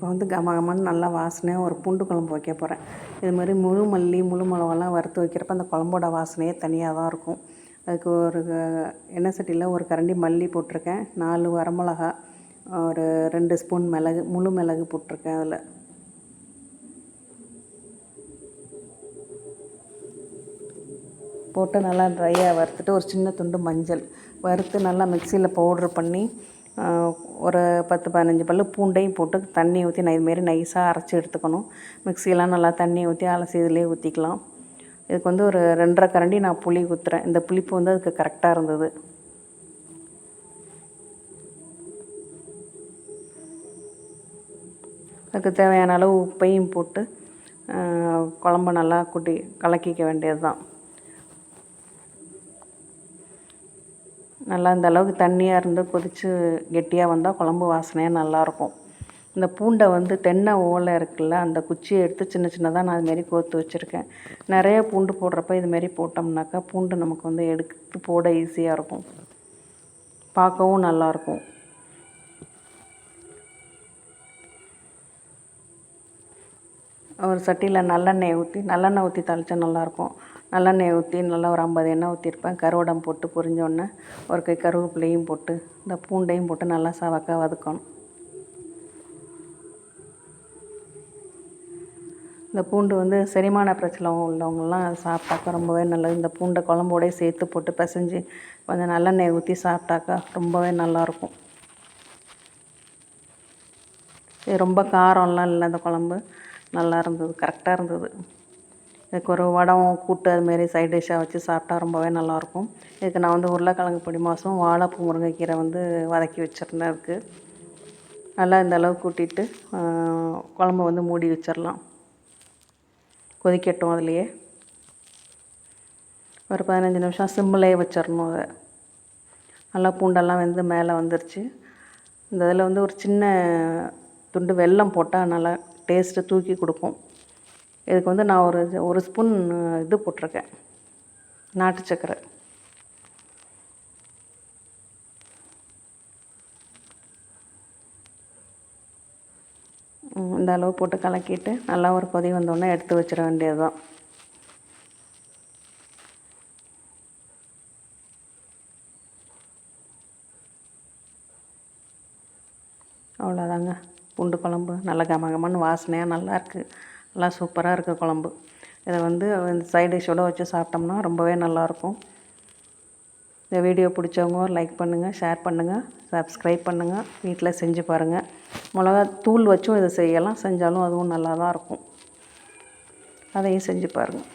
இப்போ வந்து கம கமன்னு நல்லா வாசனையாக ஒரு பூண்டு குழம்பு வைக்க போகிறேன் இது மாதிரி முழு மல்லி முழு மிளகாலாம் வறுத்து வைக்கிறப்ப அந்த குழம்போட வாசனையே தனியாக தான் இருக்கும். அதுக்கு ஒரு எண்ணெய் சட்டியில் ஒரு கரண்டி மல்லி போட்டிருக்கேன். நாலு வரமிளகா ஒரு ரெண்டு ஸ்பூன் மிளகு முழு மிளகு போட்டிருக்கேன் அதில். போட்டு நல்லா ட்ரையாக வறுத்துட்டு ஒரு சின்ன துண்டு மஞ்சள் வறுத்து நல்லா மிக்சியில் பவுட்ரு பண்ணி ஒரு பத்து பதினஞ்சு பல்லு பூண்டையும் போட்டு தண்ணி ஊற்றி நான் இதுமாரி நைஸாக அரைச்சி எடுத்துக்கணும். மிக்சியெலாம் நல்லா தண்ணி ஊற்றி அலசி இதிலே ஊற்றிக்கலாம் இதுக்கு வந்து ஒரு ரெண்டரை கரண்டி நான் புளி ஊற்றுறேன் இந்த புளிப்பு வந்து அதுக்கு கரெக்டாக இருந்தது. அதுக்கு தேவையான அளவு உப்பையும் போட்டு குழம்ப நல்லா குட்டி கலக்கிக்க வேண்டியது தான் நல்லா இந்த அளவுக்கு தண்ணியாக இருந்து கொதித்து கெட்டியாக வந்தால் குழம்பு வாசனையாக நல்லாயிருக்கும் இந்த பூண்டை வந்து தென்னை ஓலை இருக்குல்ல அந்த குச்சியை எடுத்து சின்ன சின்னதாக நான் அதுமாரி கோர்த்து வச்சுருக்கேன். நிறைய பூண்டு போடுறப்ப இதுமாரி போட்டோம்னாக்கா பூண்டு நமக்கு வந்து எடுத்து போட ஈஸியாக இருக்கும். பார்க்கவும் நல்லாயிருக்கும் ஒரு சட்டியில் நல்லெண்ணெய் ஊற்றி நல்லெண்ணெய் ஊற்றி தாளித்தா நல்லாயிருக்கும் நல்லெண்ணெய் ஊற்றி நல்லா ஒரு ஐம்பது எண்ணெய் ஊற்றிருப்பேன் கருவடம் போட்டு பொரிஞ்சோடனே ஒரு கை கருவேப்பிலையும் போட்டு இந்த பூண்டையும் போட்டு நல்லா சவக்காக வதக்கணும். இந்த பூண்டு வந்து செரிமான பிரச்சனை உள்ளவங்கலாம் சாப்பிட்டாக்கா ரொம்பவே நல்லது. இந்த பூண்டை குழம்போடையே சேர்த்து போட்டு பிசைஞ்சு கொஞ்சம் நல்லெண்ணெய் ஊற்றி சாப்பிட்டாக்கா ரொம்பவே நல்லாயிருக்கும். ரொம்ப காரம்லாம் இல்லை அந்த குழம்பு. நல்லா இருந்தது கரெக்டாக இருந்தது. இதுக்கு ஒரு வடம் கூட்டு அதுமாரி சைட் டிஷ்ஷாக வச்சு சாப்பிட்டா ரொம்பவே நல்லாயிருக்கும். இதுக்கு நான் வந்து உருளைக்கிழங்கு பொடி மாதம் வாழைப்பூ முருங்கைக்கீரை வந்து வதக்கி வச்சிருந்தேன் அதுக்கு. நல்லா இந்த அளவு கூட்டிட்டு குழம்பு வந்து மூடி வச்சிடலாம் கொதிக்கட்டும் அதுலேயே. ஒரு பதினஞ்சு நிமிஷம் சிம்மிலே வச்சிடணும் அதை. நல்லா பூண்டெல்லாம் வந்து மேலே வந்துருச்சு. இந்த இதில் வந்து ஒரு சின்ன துண்டு வெல்லம் போட்டால் நல்லா டேஸ்ட்டு தூக்கி கொடுக்கும். இதுக்கு வந்து நான் ஒரு ஒரு ஸ்பூன் இது போட்டிருக்கேன். நாட்டு சக்கரை. இந்த அளவு போட்டு கலக்கிட்டு நல்லா ஒரு கொதி வந்தோடனே எடுத்து வச்சிட வேண்டியது தான் அவ்வளோதாங்க பூண்டு குழம்பு நல்லா கமகமான்னு வாசனையாக நல்லாயிருக்கு நல்லா சூப்பராக இருக்குது குழம்பு. இதை வந்து இந்த சைட் டிஷ்ஷோடு வச்சு சாப்பிட்டோம்னா ரொம்பவே நல்லாயிருக்கும் இந்த வீடியோ பிடிச்சவங்க லைக் பண்ணுங்கள் ஷேர் பண்ணுங்கள் சப்ஸ்கிரைப் பண்ணுங்கள் வீட்டில் செஞ்சு பாருங்கள் மிளகா தூள் வச்சும் இதை செய்யலாம் செஞ்சாலும் அதுவும் நல்லா தான் இருக்கும். அதையும் செஞ்சு பாருங்கள்